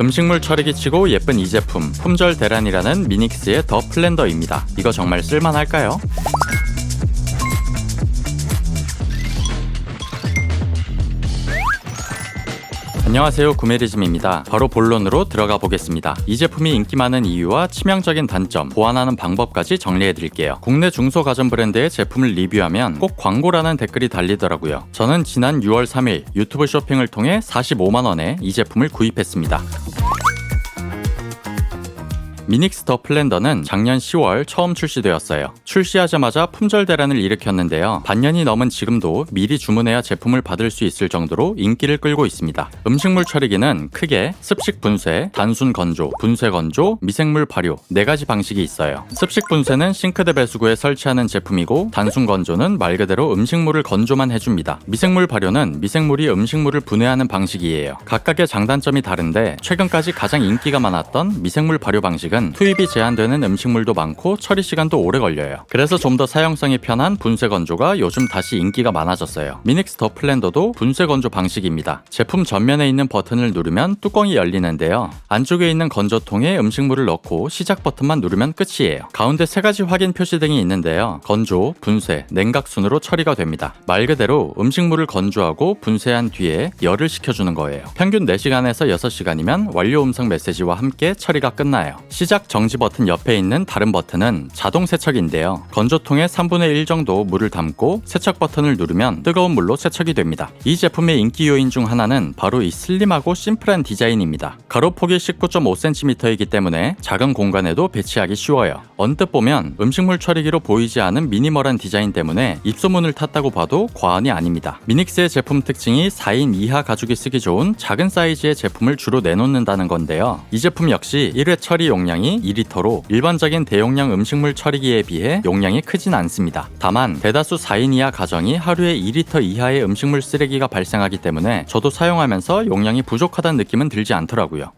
음식물 처리기 치고 예쁜 이 제품 품절 대란이라는 미닉스의 더 플랜더입니다. 이거 정말 쓸만할까요? 안녕하세요 구메리즘입니다. 바로 본론으로 들어가 보겠습니다. 이 제품이 인기 많은 이유와 치명적인 단점, 보완하는 방법까지 정리해 드릴게요. 국내 중소가전 브랜드의 제품을 리뷰하면 꼭 광고라는 댓글이 달리더라고요. 저는 지난 6월 3일 유튜브 쇼핑을 통해 45만원에 이 제품을 구입했습니다. 미닉스 더 플랜더는 작년 10월 처음 출시되었어요. 출시하자마자 품절 대란을 일으켰는데요. 반년이 넘은 지금도 미리 주문해야 제품을 받을 수 있을 정도로 인기를 끌고 있습니다. 음식물 처리기는 크게 습식 분쇄, 단순 건조, 분쇄 건조, 미생물 발효 네 가지 방식이 있어요. 습식 분쇄는 싱크대 배수구에 설치하는 제품이고 단순 건조는 말 그대로 음식물을 건조만 해줍니다. 미생물 발효는 미생물이 음식물을 분해하는 방식이에요. 각각의 장단점이 다른데 최근까지 가장 인기가 많았던 미생물 발효 방식은 투입이 제한되는 음식물도 많고 처리 시간도 오래 걸려요. 그래서 좀 더 사용성이 편한 분쇄 건조가 요즘 다시 인기가 많아졌어요. 미닉스 더 플랜더도 분쇄 건조 방식입니다. 제품 전면에 있는 버튼을 누르면 뚜껑이 열리는데요. 안쪽에 있는 건조통에 음식물을 넣고 시작 버튼만 누르면 끝이에요. 가운데 세 가지 확인 표시등이 있는데요. 건조, 분쇄, 냉각 순으로 처리가 됩니다. 말 그대로 음식물을 건조하고 분쇄한 뒤에 열을 식혀주는 거예요. 평균 4시간에서 6시간이면 완료 음성 메시지와 함께 처리가 끝나요. 정지 버튼 옆에 있는 다른 버튼은 자동 세척인데요. 건조통에 3분의 1 정도 물을 담고 세척 버튼을 누르면 뜨거운 물로 세척이 됩니다. 이 제품의 인기 요인 중 하나는 바로 이 슬림하고 심플한 디자인입니다. 가로폭이 19.5cm이기 때문에 작은 공간에도 배치하기 쉬워요. 언뜻 보면 음식물 처리기로 보이지 않은 미니멀한 디자인 때문에 입소문을 탔다고 봐도 과언이 아닙니다. 미닉스의 제품 특징이 4인 이하 가족이 쓰기 좋은 작은 사이즈의 제품을 주로 내놓는다는 건데요. 이 제품 역시 1회 처리 용량 이 2리터로 일반적인 대용량 음식물 처리기에 비해 용량이 크진 않습니다. 다만 대다수 4인 이하 가정이 하루에 2리터 이하의 음식물 쓰레기가 발생하기 때문에 저도 사용하면서 용량이 부족하다는 느낌은 들지 않더라고요.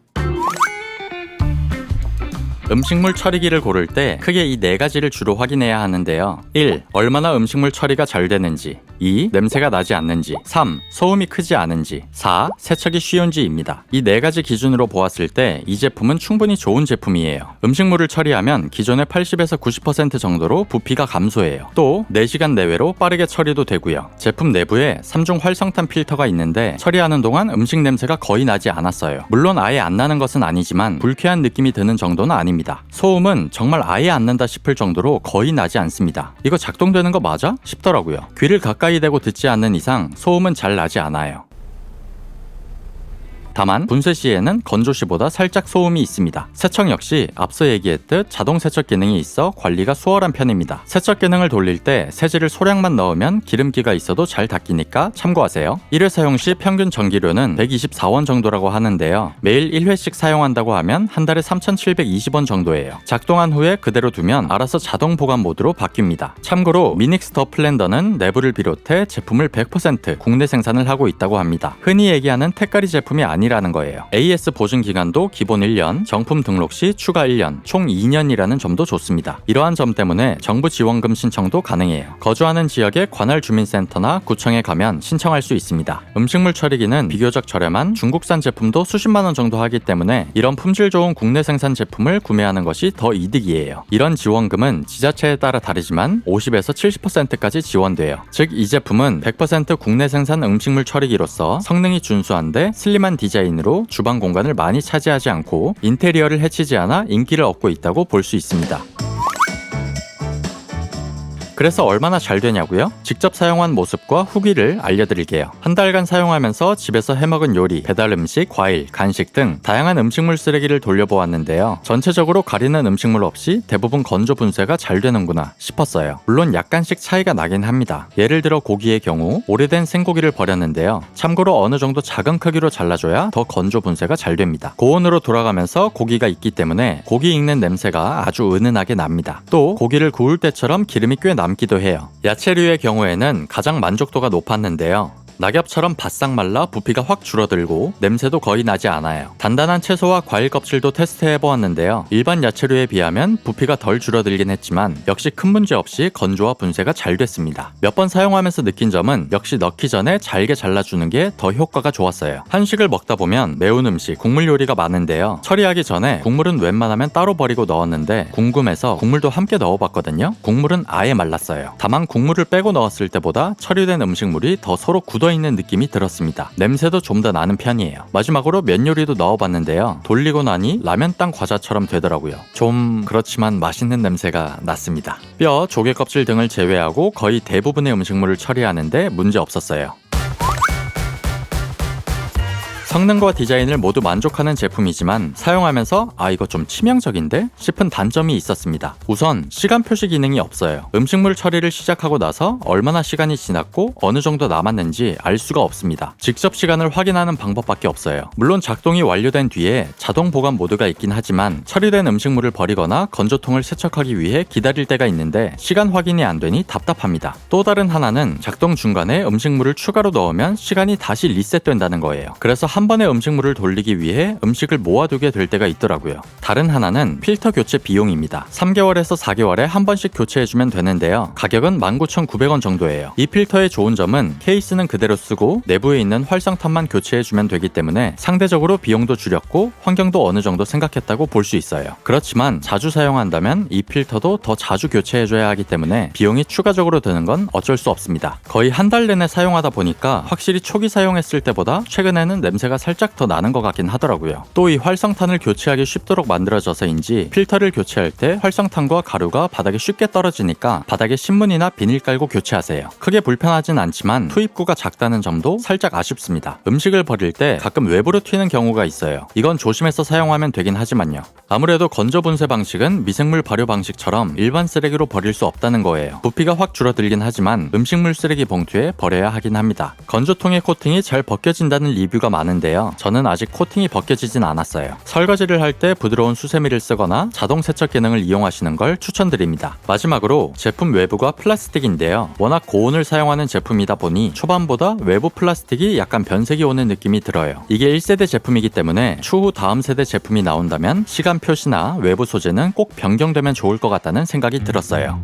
음식물 처리기를 고를 때 크게 이 네 가지를 주로 확인해야 하는데요. 1. 얼마나 음식물 처리가 잘 되는지. 2. 냄새가 나지 않는지. 3. 소음이 크지 않은지. 4. 세척이 쉬운지입니다. 이 네 가지 기준으로 보았을 때 이 제품은 충분히 좋은 제품이에요. 음식물을 처리하면 기존의 80에서 90% 정도로 부피가 감소해요. 또 4시간 내외로 빠르게 처리도 되고요. 제품 내부에 3중 활성탄 필터가 있는데 처리하는 동안 음식 냄새가 거의 나지 않았어요. 물론 아예 안 나는 것은 아니지만 불쾌한 느낌이 드는 정도는 아닙니다. 소음은 정말 아예 안 난다 싶을 정도로 거의 나지 않습니다. 이거 작동되는 거 맞아? 싶더라고요. 귀를 가까이 대고 듣지 않는 이상 소음은 잘 나지 않아요. 다만 분쇄 시에는 건조 시보다 살짝 소음이 있습니다. 세척 역시 앞서 얘기했듯 자동 세척 기능이 있어 관리가 수월한 편입니다. 세척 기능을 돌릴 때 세제를 소량만 넣으면 기름기가 있어도 잘 닦이니까 참고하세요. 1회 사용 시 평균 전기료는 124원 정도라고 하는데요. 매일 1회씩 사용한다고 하면 한 달에 3,720원 정도예요. 작동한 후에 그대로 두면 알아서 자동 보관 모드로 바뀝니다. 참고로 미닉스 더 플랜더는 내부를 비롯해 제품을 100% 국내 생산을 하고 있다고 합니다. 흔히 얘기하는 택가리 제품이 아니 아니라는 거예요. AS 보증 기간도 기본 1년, 정품 등록 시 추가 1년, 총 2년이라는 점도 좋습니다. 이러한 점 때문에 정부 지원금 신청도 가능해요. 거주하는 지역의 관할 주민센터나 구청에 가면 신청할 수 있습니다. 음식물 처리기는 비교적 저렴한 중국산 제품도 수십만 원 정도 하기 때문에 이런 품질 좋은 국내 생산 제품을 구매하는 것이 더 이득이에요. 이런 지원금은 지자체에 따라 다르지만 50에서 70%까지 지원돼요. 즉 이 제품은 100% 국내 생산 음식물 처리기로서 성능이 준수한데 슬림한 디자인 디자인으로 주방 공간을 많이 차지하지 않고 인테리어를 해치지 않아 인기를 얻고 있다고 볼 수 있습니다. 그래서 얼마나 잘 되냐고요? 직접 사용한 모습과 후기를 알려드릴게요. 한 달간 사용하면서 집에서 해먹은 요리, 배달 음식, 과일, 간식 등 다양한 음식물 쓰레기를 돌려보았는데요. 전체적으로 가리는 음식물 없이 대부분 건조 분쇄가 잘 되는구나 싶었어요. 물론 약간씩 차이가 나긴 합니다. 예를 들어 고기의 경우 오래된 생고기를 버렸는데요. 참고로 어느 정도 작은 크기로 잘라줘야 더 건조 분쇄가 잘 됩니다. 고온으로 돌아가면서 고기가 있기 때문에 고기 익는 냄새가 아주 은은하게 납니다. 또 고기를 구울 때처럼 기름이 꽤 남. 남기도 해요. 야채류의 경우에는 가장 만족도가 높았는데요. 낙엽처럼 바싹 말라 부피가 확 줄어들고 냄새도 거의 나지 않아요. 단단한 채소와 과일 껍질도 테스트해 보았는데요. 일반 야채류에 비하면 부피가 덜 줄어들긴 했지만 역시 큰 문제 없이 건조와 분쇄가 잘 됐습니다. 몇 번 사용하면서 느낀 점은 역시 넣기 전에 잘게 잘라주는 게 더 효과가 좋았어요. 한식을 먹다 보면 매운 음식, 국물 요리가 많은데요. 처리하기 전에 국물은 웬만하면 따로 버리고 넣었는데 궁금해서 국물도 함께 넣어봤거든요. 국물은 아예 말랐어요. 다만 국물을 빼고 넣었을 때보다 처리된 음식물이 더 서로 굳어 있는 느낌이 들었습니다. 냄새도 좀 더 나는 편이에요. 마지막으로 면 요리도 넣어봤는데요. 돌리고 나니 라면 땅 과자처럼 되더라고요. 좀 그렇지만 맛있는 냄새가 났습니다. 뼈, 조개 껍질 등을 제외하고 거의 대부분의 음식물을 처리하는데 문제 없었어요. 성능과 디자인을 모두 만족하는 제품이지만 사용하면서 아 이거 좀 치명적인데 싶은 단점이 있었습니다. 우선 시간 표시 기능이 없어요. 음식물 처리를 시작하고 나서 얼마나 시간이 지났고 어느 정도 남았는지 알 수가 없습니다. 직접 시간을 확인하는 방법밖에 없어요. 물론 작동이 완료된 뒤에 자동 보관 모드가 있긴 하지만 처리된 음식물을 버리거나 건조통을 세척하기 위해 기다릴 때가 있는데 시간 확인이 안 되니 답답합니다. 또 다른 하나는 작동 중간에 음식물을 추가로 넣으면 시간이 다시 리셋된다는 거예요. 그래서 한 번에 음식물을 돌리기 위해 음식을 모아두게 될 때가 있더라고요. 다른 하나는 필터 교체 비용입니다. 3개월에서 4개월에 한 번씩 교체해주면 되는데요. 가격은 19,900원 정도예요. 이 필터의 좋은 점은 케이스는 그대로 쓰고 내부에 있는 활성탄만 교체해주면 되기 때문에 상대적으로 비용도 줄였고 환경도 어느 정도 생각했다고 볼 수 있어요. 그렇지만 자주 사용한다면 이 필터도 더 자주 교체해줘야 하기 때문에 비용이 추가적으로 드는 건 어쩔 수 없습니다. 거의 한 달 내내 사용하다 보니까 확실히 초기 사용했을 때보다 최근에는 냄새가 살짝 더 나는 것 같긴 하더라고요. 또 이 활성탄을 교체하기 쉽도록 만들어져서인지 필터를 교체할 때 활성탄과 가루가 바닥에 쉽게 떨어지니까 바닥에 신문이나 비닐 깔고 교체하세요. 크게 불편하진 않지만 투입구가 작다는 점도 살짝 아쉽습니다. 음식을 버릴 때 가끔 외부로 튀는 경우가 있어요. 이건 조심해서 사용하면 되긴 하지만요. 아무래도 건조 분쇄 방식은 미생물 발효 방식처럼 일반 쓰레기로 버릴 수 없다는 거예요. 부피가 확 줄어들긴 하지만 음식물 쓰레기 봉투에 버려야 하긴 합니다. 건조통의 코팅이 잘 벗겨진다는 리뷰가 많은 데요. 저는 아직 코팅이 벗겨지진 않았어요. 설거지를 할 때 부드러운 수세미를 쓰거나 자동 세척 기능을 이용하시는 걸 추천드립니다. 마지막으로 제품 외부가 플라스틱인데요. 워낙 고온을 사용하는 제품이다 보니 초반보다 외부 플라스틱이 약간 변색이 오는 느낌이 들어요. 이게 1세대 제품이기 때문에 추후 다음 세대 제품이 나온다면 시간 표시나 외부 소재는 꼭 변경되면 좋을 것 같다는 생각이 들었어요.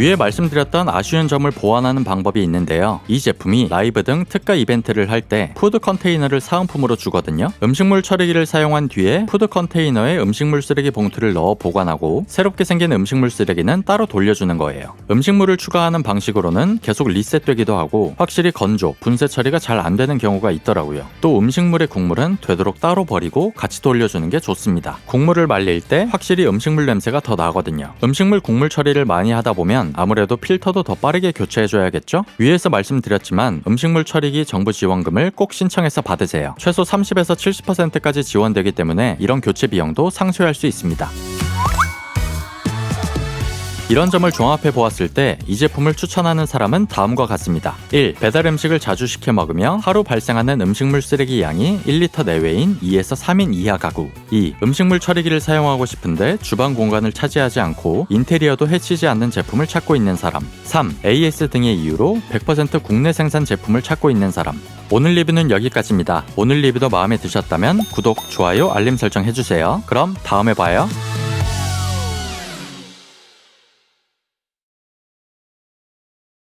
위에 말씀드렸던 아쉬운 점을 보완하는 방법이 있는데요. 이 제품이 라이브 등 특가 이벤트를 할 때 푸드 컨테이너를 사은품으로 주거든요. 음식물 처리기를 사용한 뒤에 푸드 컨테이너에 음식물 쓰레기 봉투를 넣어 보관하고 새롭게 생긴 음식물 쓰레기는 따로 돌려주는 거예요. 음식물을 추가하는 방식으로는 계속 리셋되기도 하고 확실히 건조, 분쇄 처리가 잘 안 되는 경우가 있더라고요. 또 음식물의 국물은 되도록 따로 버리고 같이 돌려주는 게 좋습니다. 국물을 말릴 때 확실히 음식물 냄새가 더 나거든요. 음식물 국물 처리를 많이 하다 보면 아무래도 필터도 더 빠르게 교체해줘야겠죠? 위에서 말씀드렸지만 음식물 처리기 정부 지원금을 꼭 신청해서 받으세요. 최소 30에서 70%까지 지원되기 때문에 이런 교체 비용도 상쇄할 수 있습니다. 이런 점을 종합해 보았을 때 이 제품을 추천하는 사람은 다음과 같습니다. 1. 배달 음식을 자주 시켜 먹으며 하루 발생하는 음식물 쓰레기 양이 1리터 내외인 2에서 3인 이하 가구. 2. 음식물 처리기를 사용하고 싶은데 주방 공간을 차지하지 않고 인테리어도 해치지 않는 제품을 찾고 있는 사람. 3. AS 등의 이유로 100% 국내 생산 제품을 찾고 있는 사람. 오늘 리뷰는 여기까지입니다. 오늘 리뷰도 마음에 드셨다면 구독, 좋아요, 알림 설정 해주세요. 그럼 다음에 봐요.